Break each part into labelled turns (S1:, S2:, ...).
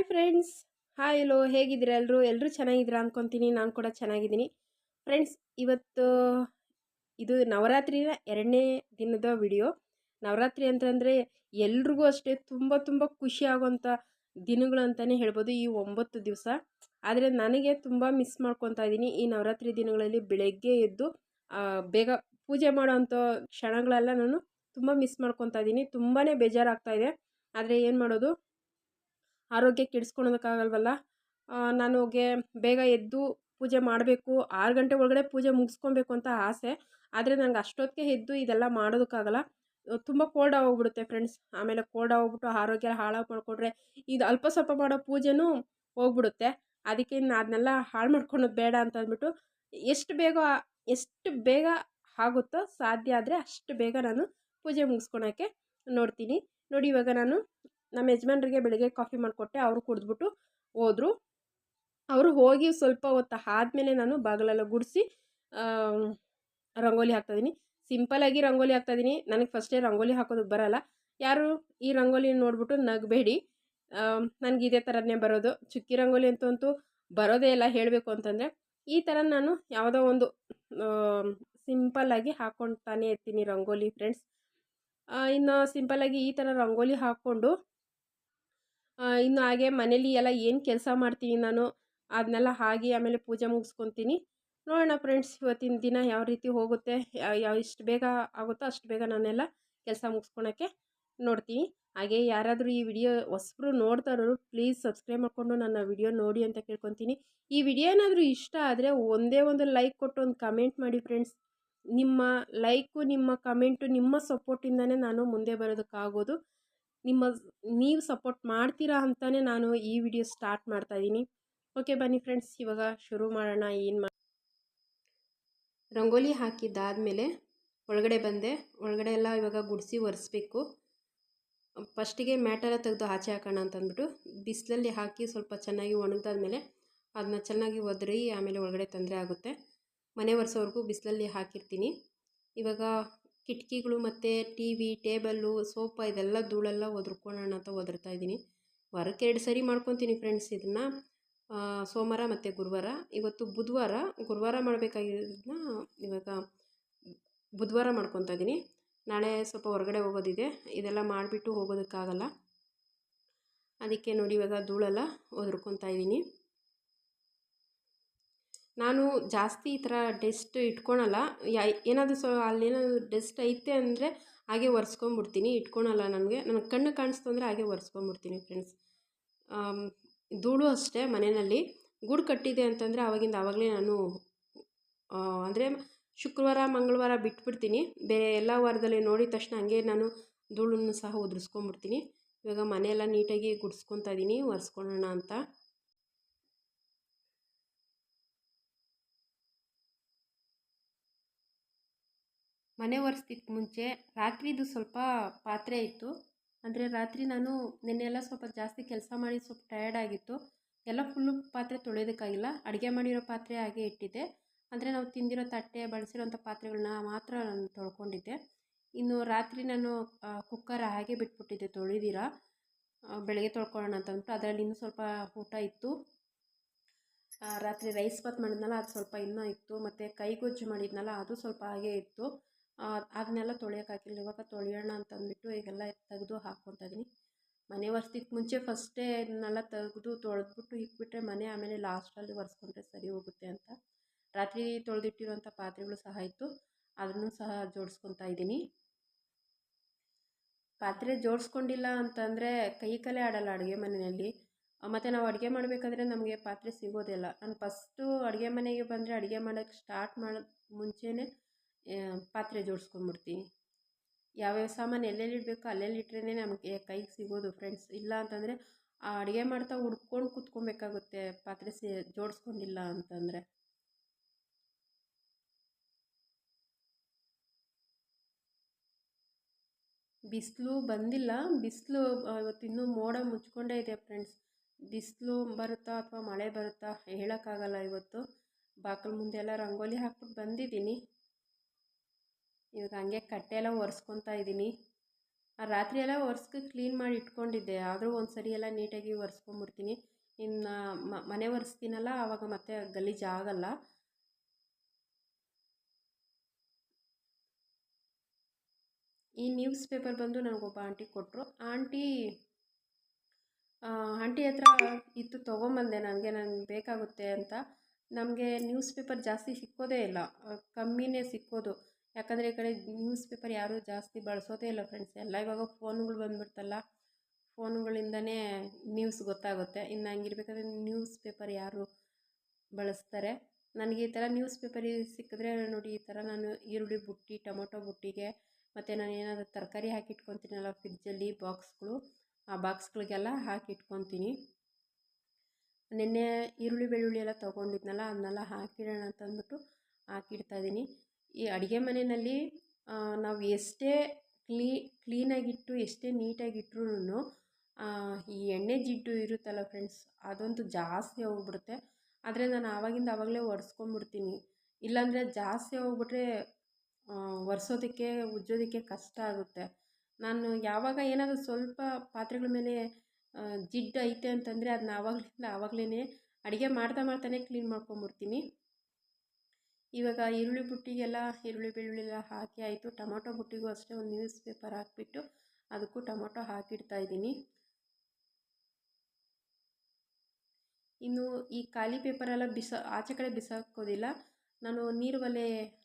S1: Hi friends hi ಎಲ್ಲೋ ಹೇಗಿದ್ದೀರಾ ಎಲ್ಲರೂ ಎಲ್ಲರೂ ಚೆನ್ನಾಗಿದ್ದೀರಾ ಅಂದ್ಕೊತೀನಿ ನಾನು ಕೂಡ ಚೆನ್ನಾಗಿದ್ದೀನಿ. ಫ್ರೆಂಡ್ಸ್ ಇವತ್ತು ಇದು ನವರಾತ್ರಿನ ಎರಡನೇ ದಿನದ ವಿಡಿಯೋ ನವರಾತ್ರಿ ಅಂತಂದರೆ ಎಲ್ರಿಗೂ ಅಷ್ಟೇ ತುಂಬ ತುಂಬ ಖುಷಿ ದಿನಗಳು ಅಂತಲೇ ಹೇಳ್ಬೋದು ಈ ಒಂಬತ್ತು ದಿವಸ. ಆದರೆ ನನಗೆ ತುಂಬ ಮಿಸ್ ಮಾಡ್ಕೊತಾ ಇದ್ದೀನಿ ಈ ನವರಾತ್ರಿ ದಿನಗಳಲ್ಲಿ ಬೆಳಗ್ಗೆ ಎದ್ದು ಬೇಗ ಪೂಜೆ ಮಾಡೋವಂಥ ಕ್ಷಣಗಳೆಲ್ಲ ನಾನು ತುಂಬ ಮಿಸ್ ಮಾಡ್ಕೊತಾ ಇದ್ದೀನಿ. ತುಂಬಾ ಬೇಜಾರಾಗ್ತಾ ಇದೆ. ಆದರೆ ಏನು ಮಾಡೋದು? ಆರೋಗ್ಯ ಕೆಡಿಸ್ಕೊಳೋದಕ್ಕಾಗಲ್ವಲ್ಲ ನಾನು ನನಗೆ ಬೇಗ ಎದ್ದು ಪೂಜೆ ಮಾಡಬೇಕು. ಆರು ಗಂಟೆ ಒಳಗಡೆ ಪೂಜೆ ಮುಗಿಸ್ಕೊಬೇಕು ಅಂತ ಆಸೆ. ಆದರೆ ನನಗೆ ಅಷ್ಟೊತ್ತಿಗೆ ಎದ್ದು ಇದೆಲ್ಲ ಮಾಡೋದಕ್ಕಾಗಲ್ಲ. ತುಂಬ ಕೋಲ್ಡ್ ಆಗೋಗ್ಬಿಡುತ್ತೆ ಫ್ರೆಂಡ್ಸ್. ಆಮೇಲೆ ಕೋಲ್ಡ್ ಆಗೋಗ್ಬಿಟ್ಟು ಆರೋಗ್ಯ ಹಾಳಾಗಿ ಮಾಡಿಕೊಂಡ್ರೆ ಇದು ಅಲ್ಪ ಸ್ವಲ್ಪ ಮಾಡೋ ಪೂಜೆನೂ ಹೋಗ್ಬಿಡುತ್ತೆ. ಅದಕ್ಕೆ ಇನ್ನು ಅದನ್ನೆಲ್ಲ ಹಾಳು ಮಾಡ್ಕೊಳೋದು ಬೇಡ ಅಂತ ಅಂದ್ಬಿಟ್ಟು ಎಷ್ಟು ಬೇಗ ಎಷ್ಟು ಬೇಗ ಆಗುತ್ತೋ ಸಾಧ್ಯ ಆದರೆ ಅಷ್ಟು ಬೇಗ ನಾನು ಪೂಜೆ ಮುಗಿಸ್ಕೊಳಕ್ಕೆ ನೋಡ್ತೀನಿ. ನೋಡಿ ಇವಾಗ ನಾನು ನಮ್ಮ ಯಜಮಾನ್ರಿಗೆ ಬೆಳಿಗ್ಗೆ ಕಾಫಿ ಮಾಡಿಕೊಟ್ಟೆ, ಅವರು ಕುಡಿದ್ಬಿಟ್ಟು ಹೋದರು. ಅವರು ಹೋಗಿ ಸ್ವಲ್ಪ ಹೊತ್ತು ಆದಮೇಲೆ ನಾನು ಬಾಗಿಲೆಲ್ಲ ಗುಡಿಸಿ ರಂಗೋಲಿ ಹಾಕ್ತಾಯಿದ್ದೀನಿ ಸಿಂಪಲಾಗಿ ರಂಗೋಲಿ ಹಾಕ್ತಾಯಿದ್ದೀನಿ ನನಗೆ ಫಸ್ಟೇ ರಂಗೋಲಿ ಹಾಕೋದಕ್ಕೆ ಬರಲ್ಲ. ಯಾರು ಈ ರಂಗೋಲಿ ನೋಡಿಬಿಟ್ಟು ನಗಬೇಡಿ. ನನಗೆ ಇದೇ ಥರನೇ ಬರೋದು. ಚುಕ್ಕಿ ರಂಗೋಲಿ ಅಂತೂ ಅಂತೂ ಬರೋದೇ ಇಲ್ಲ ಹೇಳಬೇಕು ಅಂತಂದರೆ. ಈ ಥರ ನಾನು ಯಾವುದೋ ಒಂದು ಸಿಂಪಲ್ಲಾಗಿ ಹಾಕ್ಕೊಳ್ತಾನೆ ಇರ್ತೀನಿ ರಂಗೋಲಿ ಫ್ರೆಂಡ್ಸ್ ಇನ್ನು ಸಿಂಪಲ್ಲಾಗಿ ಈ ಥರ ರಂಗೋಲಿ ಹಾಕ್ಕೊಂಡು ಇನ್ನು ಹಾಗೆ ಮನೇಲಿ ಎಲ್ಲ ಏನು ಕೆಲಸ ಮಾಡ್ತೀನಿ ನಾನು ಅದನ್ನೆಲ್ಲ ಹಾಗೆ ಆಮೇಲೆ ಪೂಜೆ ಮುಗಿಸ್ಕೊತೀನಿ. ನೋಡೋಣ ಫ್ರೆಂಡ್ಸ್, ಇವತ್ತಿನ ದಿನ ಯಾವ ರೀತಿ ಹೋಗುತ್ತೆ ಯಾವ ಇಷ್ಟು ಬೇಗ ಆಗುತ್ತೋ ಅಷ್ಟು ಬೇಗ ನಾನೆಲ್ಲ ಕೆಲಸ ಮುಗಿಸ್ಕೊಳಕ್ಕೆ ನೋಡ್ತೀನಿ. ಹಾಗೆ ಯಾರಾದರೂ ಈ ವಿಡಿಯೋ ಹೊಸಬ್ರು ನೋಡ್ತಾ ಇರೋರು, ಪ್ಲೀಸ್ ಸಬ್ಸ್ಕ್ರೈಬ್ ಮಾಡಿಕೊಂಡು ನನ್ನ ವಿಡಿಯೋ ನೋಡಿ ಅಂತ ಕೇಳ್ಕೊತೀನಿ. ಈ ವಿಡಿಯೋ ಏನಾದರೂ ಇಷ್ಟ ಆದರೆ ಒಂದೇ ಒಂದು ಲೈಕ್ ಕೊಟ್ಟು ಒಂದು ಕಮೆಂಟ್ ಮಾಡಿ ಫ್ರೆಂಡ್ಸ್. ನಿಮ್ಮ ಲೈಕು, ನಿಮ್ಮ ಕಮೆಂಟು, ನಿಮ್ಮ ಸಪೋರ್ಟಿಂದನೇ ನಾನು ಮುಂದೆ ಬರೋದಕ್ಕಾಗೋದು. ನಿಮ್ಮ ನೀವು ಸಪೋರ್ಟ್ ಮಾಡ್ತೀರಾ ಅಂತಲೇ ನಾನು ಈ ವಿಡಿಯೋ ಸ್ಟಾರ್ಟ್ ಮಾಡ್ತಾ ಇದ್ದೀನಿ. ಓಕೆ ಬನ್ನಿ ಫ್ರೆಂಡ್ಸ್ ಇವಾಗ ಶುರು ಮಾಡೋಣ ಏನು ಮಾ, ರಂಗೋಲಿ ಹಾಕಿದ್ದಾದಮೇಲೆ ಒಳಗಡೆ ಬಂದೆ. ಒಳಗಡೆ ಎಲ್ಲ ಇವಾಗ ಗುಡಿಸಿ ಒರೆಸ್ಬೇಕು. ಫಸ್ಟಿಗೆ ಮ್ಯಾಟೆಲ್ಲ ತೆಗೆದು ಆಚೆ ಹಾಕೋಣ ಅಂತಂದ್ಬಿಟ್ಟು ಬಿಸಿಲಲ್ಲಿ ಹಾಕಿ ಸ್ವಲ್ಪ ಚೆನ್ನಾಗಿ ಒಣಗಿದಾದ್ಮೇಲೆ ಅದನ್ನ ಚೆನ್ನಾಗಿ ಒದ್ರಿ, ಆಮೇಲೆ ಒಳಗಡೆ ತೊಂದರೆ ಆಗುತ್ತೆ. ಮನೆ ಒರೆಸೋವರೆಗೂ ಬಿಸಿಲಲ್ಲಿ ಹಾಕಿರ್ತೀನಿ. ಇವಾಗ ಕಿಟಕಿಗಳು ಮತ್ತು ಟಿ ವಿ ಟೇಬಲ್ಲು, ಸೋಫಾ ಇದೆಲ್ಲ ಧೂಳೆಲ್ಲ ಒದ್ರುಕೊಳ್ಳೋಣ ಅಂತ ಒದರ್ತಾ ಇದ್ದೀನಿ. ವಾರಕ್ಕೆ ಎರಡು ಸರಿ ಮಾಡ್ಕೊತೀನಿ ಫ್ರೆಂಡ್ಸ್ ಇದನ್ನು. ಸೋಮವಾರ ಮತ್ತು ಗುರುವಾರ. ಇವತ್ತು ಬುಧವಾರ, ಗುರುವಾರ ಮಾಡಬೇಕಾಗಿರೋದನ್ನ ಇವಾಗ ಬುಧವಾರ ಮಾಡ್ಕೊತಾ ಇದ್ದೀನಿ. ನಾಳೆ ಸ್ವಲ್ಪ ಹೊರಗಡೆ ಹೋಗೋದಿದೆ. ಇದೆಲ್ಲ ಮಾಡಿಬಿಟ್ಟು ಹೋಗೋದಕ್ಕಾಗಲ್ಲ. ಅದಕ್ಕೆ ನೋಡಿ ಇವಾಗ ಧೂಳೆಲ್ಲ ಒದರ್ಕೊತಾ ಇದ್ದೀನಿ. ನಾನು ಜಾಸ್ತಿ ಈ ಥರ ಡೆಸ್ಟ್ ಇಟ್ಕೊಳಲ್ಲ. ಯಾ, ಏನಾದರೂ ಸೊ, ಅಲ್ಲೇನಾದರೂ ಡೆಸ್ಟ್ ಐತೆ ಅಂದರೆ ಹಾಗೆ ಒರೆಸ್ಕೊಂಬಿಡ್ತೀನಿ. ಇಟ್ಕೊಳಲ್ಲ ನನಗೆ. ನನಗೆ ಕಣ್ಣು ಕಾಣಿಸ್ತು ಅಂದರೆ ಹಾಗೆ ಒರೆಸ್ಕೊಂಬಿಡ್ತೀನಿ ಫ್ರೆಂಡ್ಸ್. ಧೂಳು ಅಷ್ಟೇ ಮನೆಯಲ್ಲಿ. ಗೂಡು ಕಟ್ಟಿದೆ ಅಂತಂದರೆ ಆವಾಗಿಂದ ಆವಾಗಲೇ ನಾನು ಅಂದರೆ ಶುಕ್ರವಾರ, ಮಂಗಳವಾರ ಬಿಟ್ಬಿಡ್ತೀನಿ. ಬೇರೆ ಎಲ್ಲ ವಾರದಲ್ಲಿ ನೋಡಿದ ತಕ್ಷಣ ಹಂಗೆ ನಾನು ಧೂಳನ್ನು ಸಹ ಉದುರಿಸ್ಕೊಂಬಿಡ್ತೀನಿ. ಇವಾಗ ಮನೆಯೆಲ್ಲ ನೀಟಾಗಿ ಗುಡಿಸ್ಕೊತಾ ಇದ್ದೀನಿ ಒರೆಸ್ಕೊಳ್ಳೋಣ ಅಂತ. ಮನೆ ಒರೆಸ್ತಿಕ್ ಮುಂಚೆ ರಾತ್ರಿದು ಸ್ವಲ್ಪ ಪಾತ್ರೆ ಇತ್ತು. ಅಂದರೆ ರಾತ್ರಿ ನಾನು ನಿನ್ನೆಲ್ಲ ಸ್ವಲ್ಪ ಜಾಸ್ತಿ ಕೆಲಸ ಮಾಡಿ ಸ್ವಲ್ಪ ಟಯರ್ಡ್ ಆಗಿತ್ತು. ಎಲ್ಲ ಫುಲ್ಲು ಪಾತ್ರೆ ತೊಳೆಯೋದಕ್ಕಾಗಿಲ್ಲ. ಅಡುಗೆ ಮಾಡಿರೋ ಪಾತ್ರೆ ಹಾಗೆ ಇಟ್ಟಿದ್ದೆ. ಅಂದರೆ ನಾವು ತಿಂದಿರೋ ತಟ್ಟೆ, ಬಳಸಿರೋಂಥ ಪಾತ್ರೆಗಳನ್ನ ಮಾತ್ರ ನಾನು ತೊಳ್ಕೊಂಡಿದ್ದೆ. ಇನ್ನು ರಾತ್ರಿ ನಾನು ಕುಕ್ಕರ್ ಹಾಗೆ ಬಿಟ್ಬಿಟ್ಟಿದ್ದೆ. ತೊಳೆದಿರ? ಬೆಳಗ್ಗೆ ತೊಳ್ಕೊಳ್ಳೋಣ ಅಂತ ಅಂದ್ಬಿಟ್ಟು ಅದರಲ್ಲಿ ಇನ್ನೂ ಸ್ವಲ್ಪ ಊಟ ಇತ್ತು. ರಾತ್ರಿ ರೈಸ್ ಬಾತ್ ಮಾಡಿದ್ನಲ್ಲ, ಅದು ಸ್ವಲ್ಪ ಇನ್ನೂ ಇತ್ತು. ಮತ್ತು ಕೈಗೊಜ್ಜು ಮಾಡಿದ್ನಲ್ಲ, ಅದು ಸ್ವಲ್ಪ ಹಾಗೆ ಇತ್ತು. ಅದನ್ನೆಲ್ಲ ತೊಳೆಯೋಕ್ಕಾಗಿಲ್ಲ ಇವಾಗ ತೊಳೆಯೋಣ ಅಂತ ಅಂದ್ಬಿಟ್ಟು ಈಗೆಲ್ಲ ತೆಗೆದು ಹಾಕ್ಕೊತಾ ಇದ್ದೀನಿ ಮನೆ ಒರೆಸ್ತಿಕ್ಕೆ ಮುಂಚೆ ಫಸ್ಟೇ ಇದನ್ನೆಲ್ಲ ತೆಗೆದು ತೊಳೆದ್ಬಿಟ್ಟು ಇಟ್ಬಿಟ್ರೆ ಮನೆ ಆಮೇಲೆ ಲಾಸ್ಟಲ್ಲಿ ಒರೆಸ್ಕೊಂಡ್ರೆ ಸರಿ ಹೋಗುತ್ತೆ ಅಂತ. ರಾತ್ರಿ ತೊಳೆದಿಟ್ಟಿರೋಂಥ ಪಾತ್ರೆಗಳು ಸಹ ಇತ್ತು. ಅದನ್ನು ಸಹ ಜೋಡಿಸ್ಕೊತಾ ಇದ್ದೀನಿ ಪಾತ್ರೆ ಜೋಡಿಸ್ಕೊಂಡಿಲ್ಲ ಅಂತಂದರೆ ಕೈ ಕಲೆ ಆಡಲ್ಲ ಅಡುಗೆ ಮನೆಯಲ್ಲಿ. ಮತ್ತು ನಾವು ಅಡುಗೆ ಮಾಡಬೇಕಾದ್ರೆ ನಮಗೆ ಪಾತ್ರೆ ಸಿಗೋದಿಲ್ಲ ನಾನು ಫಸ್ಟು ಅಡುಗೆ ಮನೆಗೆ ಬಂದರೆ ಅಡುಗೆ ಮಾಡೋಕ್ಕೆ ಸ್ಟಾರ್ಟ್ ಮಾಡೋದು ಮುಂಚೆನೇ ಆ, ಪಾತ್ರೆ ಜೋಡಿಸ್ಕೊಂಡ್ಬಿಡ್ತೀನಿ ಯಾವ್ಯಾವ ಸಾಮಾನು ಎಲ್ಲೆಲ್ಲಿ ಇಡಬೇಕು ಅಲ್ಲೆಲ್ಲಿ ಇಟ್ರೇ ನಮಗೆ ಕೈಗೆ ಸಿಗೋದು ಫ್ರೆಂಡ್ಸ್ ಇಲ್ಲ ಅಂತಂದರೆ ಆ ಅಡುಗೆ ಮಾಡ್ತಾ ಹುಡ್ಕೊಂಡು ಕೂತ್ಕೊಬೇಕಾಗುತ್ತೆ ಪಾತ್ರೆ ಸೇ, ಜೋಡಿಸ್ಕೊಂಡಿಲ್ಲ ಅಂತಂದರೆ. ಬಿಸಿಲು ಬಂದಿಲ್ಲ. ಬಿಸಿಲು ಇವತ್ತು ಇನ್ನೂ ಮೋಡ ಮುಚ್ಕೊಂಡೇ ಇದೆ ಫ್ರೆಂಡ್ಸ್ ಬಿಸಿಲು ಬರುತ್ತಾ ಅಥವಾ ಮಳೆ ಬರುತ್ತಾ ಹೇಳೋಕ್ಕಾಗಲ್ಲ ಇವತ್ತು. ಬಾಕಲ್ ಮುಂದೆ ಎಲ್ಲ ರಂಗೋಲಿ ಹಾಕ್ಬಿಟ್ಟು ಬಂದಿದ್ದೀನಿ. ಇವಾಗ ಹಂಗೆ ಕಟ್ಟೆ ಎಲ್ಲ ಒರೆಸ್ಕೊತಾ ಇದ್ದೀನಿ. ಆ ರಾತ್ರಿ ಎಲ್ಲ ಒರೆಸ್ಕೊ ಕ್ಲೀನ್ ಮಾಡಿ ಇಟ್ಕೊಂಡಿದ್ದೆ. ಆದರೂ ಒಂದು ಸರಿ ಎಲ್ಲ ನೀಟಾಗಿ ಒರೆಸ್ಕೊಂಬಿಡ್ತೀನಿ. ಇನ್ನು ಮನೆ ಒರೆಸ್ತೀನಲ್ಲ ಆವಾಗ ಮತ್ತೆ ಗಲೀಜು ಆಗಲ್ಲ. ಈ ನ್ಯೂಸ್ ಪೇಪರ್ ಬಂದು ನನಗೊಬ್ಬ ಆಂಟಿ ಕೊಟ್ಟರು ಆಂಟಿ ಆಂಟಿ ಹತ್ರ ಇತ್ತು, ತೊಗೊಂಬಂದೆ. ನನಗೆ ನನಗೆ ಬೇಕಾಗುತ್ತೆ ಅಂತ. ನಮಗೆ ನ್ಯೂಸ್ ಪೇಪರ್ ಜಾಸ್ತಿ ಸಿಕ್ಕೋದೇ ಇಲ್ಲ. ಕಮ್ಮಿನೇ ಸಿಕ್ಕೋದು. ಯಾಕಂದರೆ ಈ ಕಡೆ ನ್ಯೂಸ್ ಪೇಪರ್ ಯಾರೂ ಜಾಸ್ತಿ ಬಳಸೋದೇ ಇಲ್ಲ ಫ್ರೆಂಡ್ಸ್ ಎಲ್ಲ ಇವಾಗ ಫೋನ್ಗಳು ಬಂದುಬಿಡ್ತಲ್ಲ. ಫೋನುಗಳಿಂದನೇ ನ್ಯೂಸ್ ಗೊತ್ತಾಗುತ್ತೆ. ಇನ್ನು ಹಂಗಿರ್ಬೇಕಾದ್ರೆ ನ್ಯೂಸ್ ಪೇಪರ್ ಯಾರು ಬಳಸ್ತಾರೆ? ನನಗೆ ಈ ಥರ ನ್ಯೂಸ್ ಪೇಪರ್ ಸಿಕ್ಕಿದ್ರೆ ನೋಡಿ ಈ ಥರ ನಾನು ಈರುಳ್ಳಿ ಬುಟ್ಟಿ, ಟೊಮೊಟೊ ಬುಟ್ಟಿಗೆ ಮತ್ತು ನಾನು ಏನಾದರೂ ತರಕಾರಿ ಹಾಕಿ ಇಟ್ಕೊತೀನಲ್ಲ ಫ್ರಿಜ್ಜಲ್ಲಿ ಬಾಕ್ಸ್ಗಳು ಆ ಬಾಕ್ಸ್ಗಳಿಗೆಲ್ಲ ಹಾಕಿಟ್ಕೊತೀನಿ. ನಿನ್ನೆ ಈರುಳ್ಳಿ, ಬೆಳ್ಳುಳ್ಳಿ ಎಲ್ಲ ತೊಗೊಂಡಿದ್ನಲ್ಲ, ಅದನ್ನೆಲ್ಲ ಹಾಕಿಡೋಣ ಅಂತಂದ್ಬಿಟ್ಟು ಹಾಕಿಡ್ತಾಯಿದ್ದೀನಿ ಈ ಅಡುಗೆ ಮನೆಯಲ್ಲಿ ನಾವು ಎಷ್ಟೇ ಕ್ಲೀ, ಕ್ಲೀನಾಗಿಟ್ಟು, ಎಷ್ಟೇ ನೀಟಾಗಿಟ್ರೂ ಈ ಎಣ್ಣೆ ಜಿಡ್ಡು ಇರುತ್ತಲ್ಲ ಫ್ರೆಂಡ್ಸ್ ಅದಂತೂ ಜಾಸ್ತಿ ಹೋಗ್ಬಿಡುತ್ತೆ. ಆದರೆ ನಾನು ಆವಾಗಿಂದ ಆವಾಗಲೇ ಒರೆಸ್ಕೊಂಡ್ಬಿಡ್ತೀನಿ ಇಲ್ಲಾಂದರೆ ಜಾಸ್ತಿ ಹೋಗ್ಬಿಟ್ರೆ ಒರೆಸೋದಕ್ಕೆ, ಉಜ್ಜೋದಕ್ಕೆ ಕಷ್ಟ ಆಗುತ್ತೆ. ನಾನು ಯಾವಾಗ ಏನಾದರೂ ಸ್ವಲ್ಪ ಪಾತ್ರೆಗಳ ಮೇಲೆ ಜಿಡ್ಡು ಐತೆ ಅಂತಂದರೆ ಅದನ್ನ ಆವಾಗಲಿಂದ ಆವಾಗಲೇ ಅಡುಗೆ ಮಾಡ್ತಾ ಮಾಡ್ತಾನೆ ಕ್ಲೀನ್ ಮಾಡ್ಕೊಂಬಿಡ್ತೀನಿ ಇವಾಗ ಈರುಳ್ಳಿ ಬುಟ್ಟಿಗೆಲ್ಲ ಈರುಳ್ಳಿ ಬೆಳ್ಳುಳ್ಳಿ ಎಲ್ಲ ಹಾಕಿ ಆಯಿತು. ಟೊಮೊಟೊ ಬುಟ್ಟಿಗೂ ಅಷ್ಟೇ ಒಂದು ನ್ಯೂಸ್ ಪೇಪರ್ ಹಾಕಿಬಿಟ್ಟು ಅದಕ್ಕೂ ಟೊಮೊಟೊ ಹಾಕಿಡ್ತಾ ಇದ್ದೀನಿ. ಇನ್ನು ಈ ಖಾಲಿ ಪೇಪರೆಲ್ಲ ಬಿಸ, ಆಚೆ ಕಡೆ ಬಿಸಾಕೋದಿಲ್ಲ. ನಾನು ನೀರು ಒಲೆ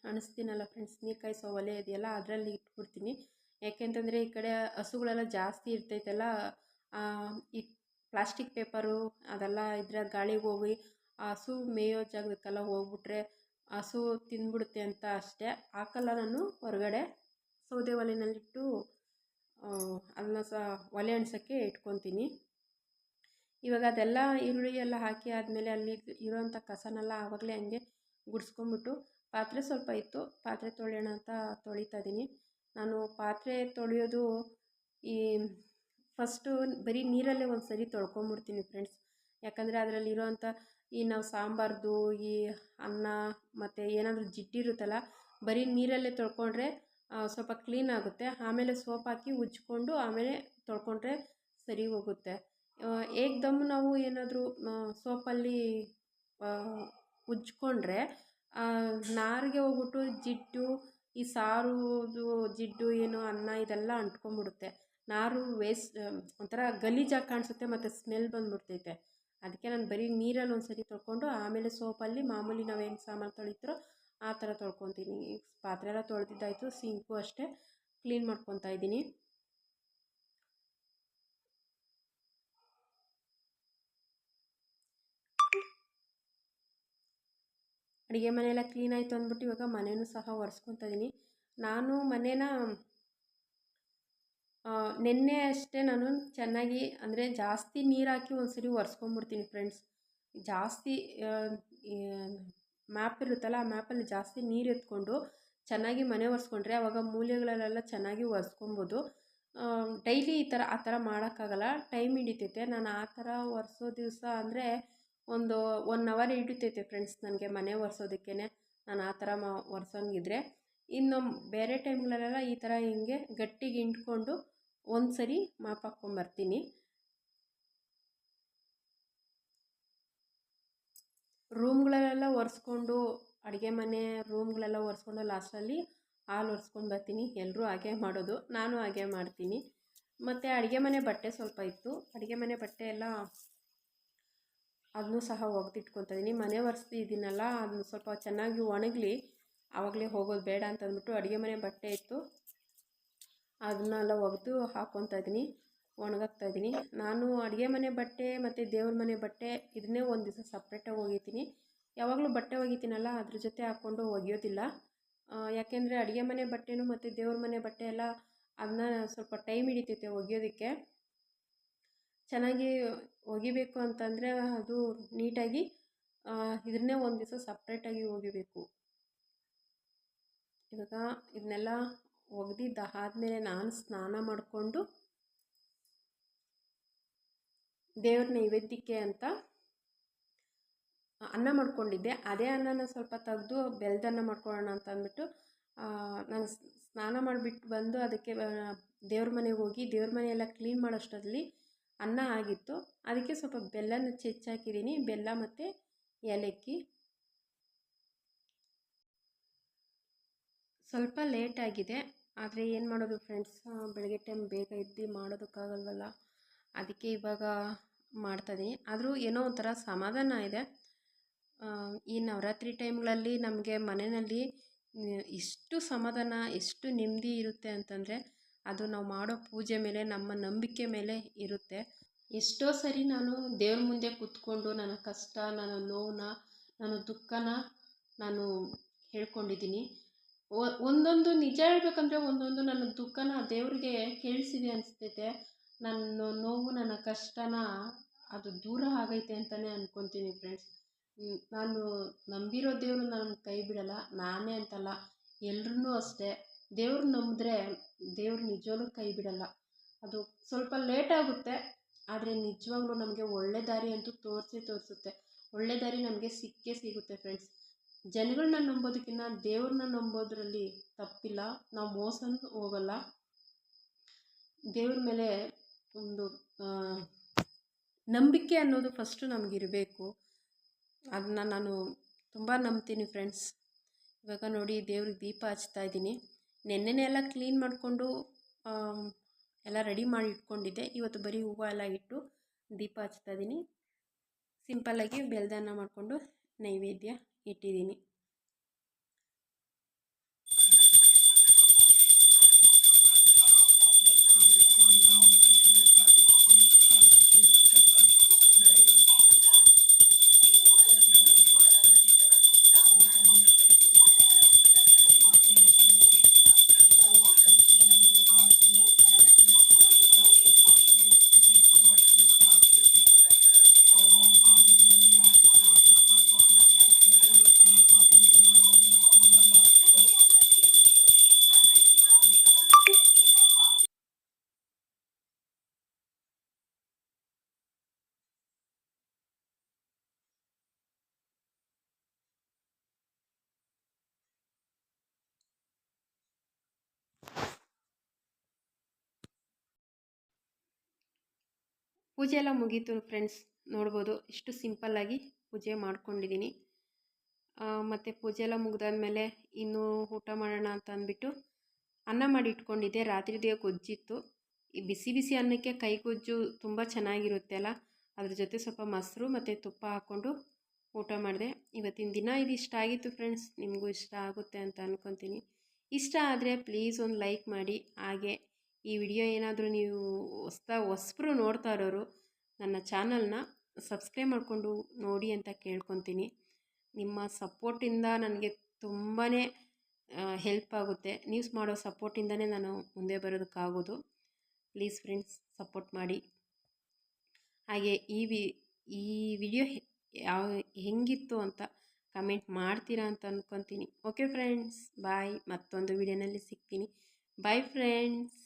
S1: ಅಣಿಸ್ತೀನಲ್ಲ ಫ್ರೆಂಡ್ಸ್ ನೀರು ಕಾಯಿಸೋ ಒಲೆ ಇದೆಯಲ್ಲ ಅದರಲ್ಲಿ ಇಟ್ಬಿಡ್ತೀನಿ. ಯಾಕೆಂತಂದರೆ ಈ ಕಡೆ ಹಸುಗಳೆಲ್ಲ ಜಾಸ್ತಿ ಇರ್ತೈತಲ್ಲ ಈ ಪ್ಲಾಸ್ಟಿಕ್ ಪೇಪರು ಅದೆಲ್ಲ ಇದ್ರೆ ಗಾಳಿಗೆ ಹೋಗಿ ಹಸು ಮೇಯೋ ಜಾಗಕ್ಕೆಲ್ಲ ಹೋಗ್ಬಿಟ್ರೆ ಹಸು ತಿಂದ್ಬಿಡುತ್ತೆ ಅಂತ ಅಷ್ಟೇ. ಹಾಕಲ್ಲ ನಾನು ಹೊರಗಡೆ ಸೌದೆ ಒಲೆಯಲ್ಲಿಟ್ಟು ಅದನ್ನ ಸಹ ಒಲೆ ಅಣಿಸೋಕ್ಕೆ ಇಟ್ಕೊತೀನಿ. ಇವಾಗ ಅದೆಲ್ಲ ಈರುಳ್ಳಿ ಎಲ್ಲ ಹಾಕಿ ಆದಮೇಲೆ ಅಲ್ಲಿ ಇರೋವಂಥ ಕಸನೆಲ್ಲ ಆವಾಗಲೇ ಹಂಗೆ ಗುಡಿಸ್ಕೊಂಬಿಟ್ಟು ಪಾತ್ರೆ ಸ್ವಲ್ಪ ಇತ್ತು. ಪಾತ್ರೆ ತೊಳೆಯೋಣ ಅಂತ ತೊಳಿತಾ ಇದ್ದೀನಿ. ನಾನು ಪಾತ್ರೆ ತೊಳೆಯೋದು ಈ ಫಸ್ಟು ಬರೀ ನೀರಲ್ಲೇ ಒಂದು ಸರಿ ತೊಳ್ಕೊಂಬಿಡ್ತೀನಿ ಫ್ರೆಂಡ್ಸ್. ಯಾಕಂದರೆ ಅದರಲ್ಲಿರೋವಂಥ ಈ ನಾವು ಸಾಂಬಾರ್ದು, ಈ ಅನ್ನ ಮತ್ತು ಏನಾದರೂ ಜಿಡ್ಡಿರುತ್ತಲ್ಲ ಬರೀ ನೀರಲ್ಲೇ ತೊಳ್ಕೊಂಡ್ರೆ ಸ್ವಲ್ಪ ಕ್ಲೀನ್ ಆಗುತ್ತೆ. ಆಮೇಲೆ ಸೋಪ್ ಹಾಕಿ ಉಜ್ಜಿಕೊಂಡು ಆಮೇಲೆ ತೊಳ್ಕೊಂಡ್ರೆ ಸರಿ ಹೋಗುತ್ತೆ. ಏಕ್ದಮ್ ನಾವು ಏನಾದರೂ ಸೋಪಲ್ಲಿ ಉಜ್ಜಿಕೊಂಡ್ರೆ ನಾರಿಗೆ ಹೋಗ್ಬಿಟ್ಟು ಜಿಡ್ಡು, ಈ ಸಾರುದು ಜಿಡ್ಡು, ಏನು ಅನ್ನ ಇದೆಲ್ಲ ಅಂಟ್ಕೊಂಬಿಡುತ್ತೆ ನಾರು ವೇಸ್ಟ್ ಒಂಥರ ಗಲೀಜಾಗಿ ಕಾಣಿಸುತ್ತೆ ಮತ್ತು ಸ್ಮೆಲ್ ಬಂದ್ಬಿಡ್ತೈತೆ. ಅದಕ್ಕೆ ನಾನು ಬರೀ ನೀರಲ್ಲಿ ಒಂದು ಸರಿ ತೊಳ್ಕೊಂಡು ಆಮೇಲೆ ಸೋಪಲ್ಲಿ ಮಾಮೂಲಿ ನಾವು ಹೆಂಗೆ ಸಾಮಾನು ತೊಳಿತೀರೋ ಆ ಥರ ತೊಳ್ಕೊತೀನಿ. ಪಾತ್ರೆ ಎಲ್ಲ ತೊಳೆದಿದ್ದಾಯಿತು, ಸಿಂಕು ಅಷ್ಟೇ ಕ್ಲೀನ್ ಮಾಡ್ಕೊತಾ ಇದ್ದೀನಿ. ಅಡುಗೆ ಮನೆಯೆಲ್ಲ ಕ್ಲೀನ್ ಆಯಿತು ಅಂದ್ಬಿಟ್ಟು ಇವಾಗ ಮನೆಯೂ ಸಹ ಒರೆಸ್ಕೊತಾ ಇದ್ದೀನಿ. ನಾನು ಮನೇನ ನಿನ್ನೆ ಅಷ್ಟೇ ನಾನು ಚೆನ್ನಾಗಿ, ಅಂದರೆ ಜಾಸ್ತಿ ನೀರು ಹಾಕಿ ಒಂದು ಸರಿ ಒರೆಸ್ಕೊಂಬಿಡ್ತೀನಿ ಫ್ರೆಂಡ್ಸ್ ಜಾಸ್ತಿ ಮ್ಯಾಪ್ ಇರುತ್ತಲ್ಲ, ಆ ಮ್ಯಾಪಲ್ಲಿ ಜಾಸ್ತಿ ನೀರು ಎತ್ಕೊಂಡು ಚೆನ್ನಾಗಿ ಮನೆ ಒರೆಸ್ಕೊಂಡ್ರೆ ಆವಾಗ ಮೂಲೆಗಳಲ್ಲೆಲ್ಲ ಚೆನ್ನಾಗಿ ಒರೆಸ್ಕೊಬೋದು. ಡೈಲಿ ಈ ಥರ ಆ ಥರ ಮಾಡೋಕ್ಕಾಗಲ್ಲ ಟೈಮ್ ಹಿಡಿತೈತೆ. ನಾನು ಆ ಥರ ಒರೆಸೋ ದಿವಸ ಅಂದರೆ ಒಂದು ಒನ್ ಅವರ್ ಹಿಡಿತೈತೆ ಫ್ರೆಂಡ್ಸ್ ನನಗೆ ಮನೆ ಒರೆಸೋದಕ್ಕೇ ನಾನು ಆ ಥರ ಮಾ, ಒರೆಸೋಂಗಿದ್ರೆ. ಇನ್ನು ಬೇರೆ ಟೈಮ್ಗಳಲ್ಲೆಲ್ಲ ಈ ಥರ ಹಿಂಗೆ ಗಟ್ಟಿಗೆ ಹಿಂಡ್ಕೊಂಡು ಒಂದು ಸರಿ ಮಾಪ್ ಹಾಕ್ಕೊಂಬರ್ತೀನಿ ರೂಮ್ಗಳಲ್ಲೆಲ್ಲ ಒರೆಸ್ಕೊಂಡು, ಅಡುಗೆ ಮನೆ ರೂಮ್ಗಳೆಲ್ಲ ಒರೆಸ್ಕೊಂಡು ಲಾಸ್ಟಲ್ಲಿ ಹಾಲು ಒರೆಸ್ಕೊಂಡು ಬರ್ತೀನಿ. ಎಲ್ಲರೂ ಹಾಗೆ ಮಾಡೋದು. ನಾನು ಹಾಗೆ ಮಾಡ್ತೀನಿ. ಮತ್ತು ಅಡುಗೆ ಮನೆ ಬಟ್ಟೆ ಸ್ವಲ್ಪ ಇತ್ತು. ಅಡುಗೆ ಮನೆ ಬಟ್ಟೆ ಎಲ್ಲ ಅದನ್ನೂ ಸಹ ಒಗೆದಿಟ್ಕೊತಾ ಇದ್ದೀನಿ ಮನೆ ಒರೆಸ್ತಿದ್ದೀನಲ್ಲ ಅದನ್ನು ಸ್ವಲ್ಪ ಚೆನ್ನಾಗಿ ಒಣಗಲಿ. ಆವಾಗಲೇ ಹೋಗೋದು ಬೇಡ ಅಂತಂದ್ಬಿಟ್ಟು ಅಡುಗೆ ಮನೆ ಬಟ್ಟೆ ಇತ್ತು. ಅದನ್ನೆಲ್ಲ ಒಗೆದು ಹಾಕ್ಕೊತಾ ಇದ್ದೀನಿ, ಒಣಗಾಕ್ತಾ ಇದ್ದೀನಿ. ನಾನು ಅಡುಗೆ ಮನೆ ಬಟ್ಟೆ ಮತ್ತು ದೇವ್ರ ಮನೆ ಬಟ್ಟೆ ಇದನ್ನೇ ಒಂದು ದಿವಸ ಸಪ್ರೇಟಾಗಿ ಒಗಿತೀನಿ. ಯಾವಾಗಲೂ ಬಟ್ಟೆ ಒಗಿತೀನಲ್ಲ, ಅದ್ರ ಜೊತೆ ಹಾಕ್ಕೊಂಡು ಒಗೆಯೋದಿಲ್ಲ. ಯಾಕೆಂದರೆ ಅಡುಗೆ ಮನೆ ಬಟ್ಟೆನೂ ಮತ್ತು ದೇವ್ರ ಮನೆ ಬಟ್ಟೆ ಎಲ್ಲ ಅದನ್ನ ಸ್ವಲ್ಪ ಟೈಮ್ ಹಿಡಿತೈತೆ ಒಗೆಯೋದಕ್ಕೆ. ಚೆನ್ನಾಗಿ ಒಗಿಬೇಕು ಅಂತಂದರೆ ಅದು ನೀಟಾಗಿ ಇದನ್ನೇ ಒಂದು ದಿವಸ ಸಪ್ರೇಟಾಗಿ ಒಗಿಬೇಕು. ಇವಾಗ ಇದನ್ನೆಲ್ಲ ಒಗೆದಿದ್ದು ಆದ್ಮೇಲೆ ನಾನು ಸ್ನಾನ ಮಾಡಿಕೊಂಡು ದೇವ್ರ ನೈವೇದ್ಯಕ್ಕೆ ಅಂತ ಅನ್ನ ಮಾಡ್ಕೊಂಡಿದ್ದೆ. ಅದೇ ಅನ್ನನ ಸ್ವಲ್ಪ ತೆಗೆದು ಬೆಲ್ದನ್ನ ಮಾಡ್ಕೊಳ್ಳೋಣ ಅಂತ ಅಂದ್ಬಿಟ್ಟು ನಾನು ಸ್ನಾನ ಮಾಡಿಬಿಟ್ಟು ಬಂದು ಅದಕ್ಕೆ ದೇವ್ರ ಮನೆಗೆ ಹೋಗಿ ದೇವ್ರ ಮನೆಯೆಲ್ಲ ಕ್ಲೀನ್ ಮಾಡೋಷ್ಟರಲ್ಲಿ ಅನ್ನ ಆಗಿತ್ತು. ಅದಕ್ಕೆ ಸ್ವಲ್ಪ ಬೆಲ್ಲನ ಚೆಚ್ಚಾಕಿದ್ದೀನಿ. ಬೆಲ್ಲ ಮತ್ತು ಏಲಕ್ಕಿ. ಸ್ವಲ್ಪ ಲೇಟ್ ಆಗಿದೆ. ಆದರೆ ಏನು ಮಾಡೋದು ಫ್ರೆಂಡ್ಸ್ ಬೆಳಗ್ಗೆ ಟೈಮ್ ಬೇಗ ಎದ್ದು ಮಾಡೋದಕ್ಕಾಗಲ್ವಲ್ಲ. ಅದಕ್ಕೆ ಇವಾಗ ಮಾಡ್ತಾಯಿದ್ದೀನಿ ಆದರೂ ಏನೋ ಒಂಥರ ಸಮಾಧಾನ ಇದೆ. ಈ ನವರಾತ್ರಿ ಟೈಮ್ಗಳಲ್ಲಿ ನಮಗೆ ಮನೆಯಲ್ಲಿ ಎಷ್ಟು ಸಮಾಧಾನ, ಎಷ್ಟು ನೆಮ್ಮದಿ ಇರುತ್ತೆ ಅಂತಂದರೆ, ಅದು ನಾವು ಮಾಡೋ ಪೂಜೆ ಮೇಲೆ, ನಮ್ಮ ನಂಬಿಕೆ ಮೇಲೆ ಇರುತ್ತೆ. ಎಷ್ಟೋ ಸರಿ ನಾನು ದೇವ್ರ ಮುಂದೆ ಕೂತ್ಕೊಂಡು ನನ್ನ ಕಷ್ಟ, ನನ್ನ ನೋವನ್ನ ನನ್ನ ದುಃಖನ ನಾನು ಹೇಳ್ಕೊಂಡಿದ್ದೀನಿ. ಒಂದೊಂದು ನಿಜ ಹೇಳ್ಬೇಕಂದ್ರೆ ಒಂದೊಂದು ನನ್ನ ದುಃಖನ ದೇವ್ರಿಗೆ ಕೇಳಿಸಿದೆ ಅನಿಸ್ತೈತೆ. ನನ್ನ ನೋವು, ನನ್ನ ಕಷ್ಟನ ಅದು ದೂರ ಆಗೈತೆ ಅಂತಲೇ ಅಂದ್ಕೊತೀನಿ ಫ್ರೆಂಡ್ಸ್ ನಾನು ನಂಬಿರೋ ದೇವರು ನನ್ನ ಕೈ ಬಿಡಲ್ಲ, ನಾನೇ ಅಂತಲ್ಲ. ಎಲ್ರೂ ಅಷ್ಟೇ. ದೇವ್ರು ನಂಬಿದ್ರೆ ದೇವ್ರು ನಿಜವಾಗ್ಲೂ ಕೈ ಬಿಡಲ್ಲ. ಅದು ಸ್ವಲ್ಪ ಲೇಟ್ ಆಗುತ್ತೆ, ಆದರೆ ನಿಜವಾಗ್ಲೂ ನಮಗೆ ಒಳ್ಳೆ ದಾರಿ ಅಂತೂ ತೋರಿಸೇ ತೋರಿಸುತ್ತೆ. ಒಳ್ಳೆ ದಾರಿ ನಮಗೆ ಸಿಕ್ಕೇ ಸಿಗುತ್ತೆ ಫ್ರೆಂಡ್ಸ್ ಜನಗಳನ್ನ ನಂಬೋದಕ್ಕಿಂತ ದೇವ್ರನ್ನ ನಂಬೋದ್ರಲ್ಲಿ ತಪ್ಪಿಲ್ಲ. ನಾವು ಮೋಸನೂ ಹೋಗಲ್ಲ. ದೇವ್ರ ಮೇಲೆ ಒಂದು ನಂಬಿಕೆ ಅನ್ನೋದು ಫಸ್ಟು ನಮಗಿರಬೇಕು. ಅದನ್ನ ನಾನು ತುಂಬ ನಂಬ್ತೀನಿ ಫ್ರೆಂಡ್ಸ್ ಇವಾಗ ನೋಡಿ ದೇವ್ರಿಗೆ ದೀಪ ಹಚ್ತಾ ಇದ್ದೀನಿ. ನೆನ್ನೆನೇ ಎಲ್ಲ ಕ್ಲೀನ್ ಮಾಡಿಕೊಂಡು ಎಲ್ಲ ರೆಡಿ ಮಾಡಿ ಇಟ್ಕೊಂಡಿದ್ದೆ ಇವತ್ತು ಬರೀ ಹೂವು ಎಲ್ಲ ಇಟ್ಟು ದೀಪ ಹಚ್ತಾ ಇದ್ದೀನಿ. ಸಿಂಪಲ್ಲಾಗಿ ಬೆಲ್ದನ್ನ ಮಾಡಿಕೊಂಡು ನೈವೇದ್ಯ. ಇಟ್ಟಿದ್ದೀನಿ. ಪೂಜೆ ಎಲ್ಲ ಮುಗೀತು ಫ್ರೆಂಡ್ಸ್ ನೋಡ್ಬೋದು. ಇಷ್ಟು ಸಿಂಪಲ್ಲಾಗಿ ಪೂಜೆ ಮಾಡ್ಕೊಂಡಿದ್ದೀನಿ ಮತ್ತು ಪೂಜೆ ಎಲ್ಲ ಮುಗಿದಾದ್ಮೇಲೆ ಇನ್ನೂ ಊಟ ಮಾಡೋಣ ಅಂತ ಅಂದ್ಬಿಟ್ಟು ಅನ್ನ ಮಾಡಿ ಇಟ್ಕೊಂಡಿದ್ದೆ. ರಾತ್ರಿದೇ ಗೊಜ್ಜಿತ್ತು. ಈ ಬಿಸಿ ಬಿಸಿ ಅನ್ನಕ್ಕೆ ಕೈಗೊಜ್ಜು ತುಂಬ ಚೆನ್ನಾಗಿರುತ್ತೆ ಅಲ್ಲ? ಅದ್ರ ಜೊತೆ ಸ್ವಲ್ಪ ಮೊಸರು ಮತ್ತು ತುಪ್ಪ ಹಾಕ್ಕೊಂಡು ಊಟ ಮಾಡಿದೆ. ಇವತ್ತಿನ ದಿನ ಇದು ಇಷ್ಟ ಆಗಿತ್ತು ಫ್ರೆಂಡ್ಸ್ ನಿಮಗೂ ಇಷ್ಟ ಆಗುತ್ತೆ ಅಂತ ಅಂದ್ಕೊತೀನಿ ಇಷ್ಟ ಆದರೆ ಪ್ಲೀಸ್ ಒಂದು ಲೈಕ್ ಮಾಡಿ. ಹಾಗೆ ಈ ವಿಡಿಯೋ ಏನಾದರೂ ನೀವು ಹೊಸ್ದ ಹೊಸಬ್ರು ನೋಡ್ತಾ ಇರೋರು, ನನ್ನ ಚಾನಲ್ನ ಸಬ್ಸ್ಕ್ರೈಬ್ ಮಾಡಿಕೊಂಡು ನೋಡಿ ಅಂತ ಕೇಳ್ಕೊತೀನಿ. ನಿಮ್ಮ ಸಪೋರ್ಟಿಂದ ನನಗೆ ತುಂಬಾ ಹೆಲ್ಪ್ ಆಗುತ್ತೆ. ನ್ಯೂಸ್ ಮಾಡೋ ಸಪೋರ್ಟಿಂದನೇ ನಾನು ಮುಂದೆ ಬರೋದಕ್ಕಾಗೋದು. ಪ್ಲೀಸ್ ಫ್ರೆಂಡ್ಸ್, ಸಪೋರ್ಟ್ ಮಾಡಿ. ಹಾಗೆ ಈ ವಿ, ಈ ವಿಡಿಯೋ ಯಾವ, ಹೆಂಗಿತ್ತು ಅಂತ ಕಮೆಂಟ್ ಮಾಡ್ತೀರಾ ಅಂತ ಅಂದ್ಕೊತೀನಿ ಓಕೆ ಫ್ರೆಂಡ್ಸ್, ಬಾಯ್. ಮತ್ತೊಂದು ವಿಡಿಯೋನಲ್ಲಿ ಸಿಗ್ತೀನಿ. Bye friends.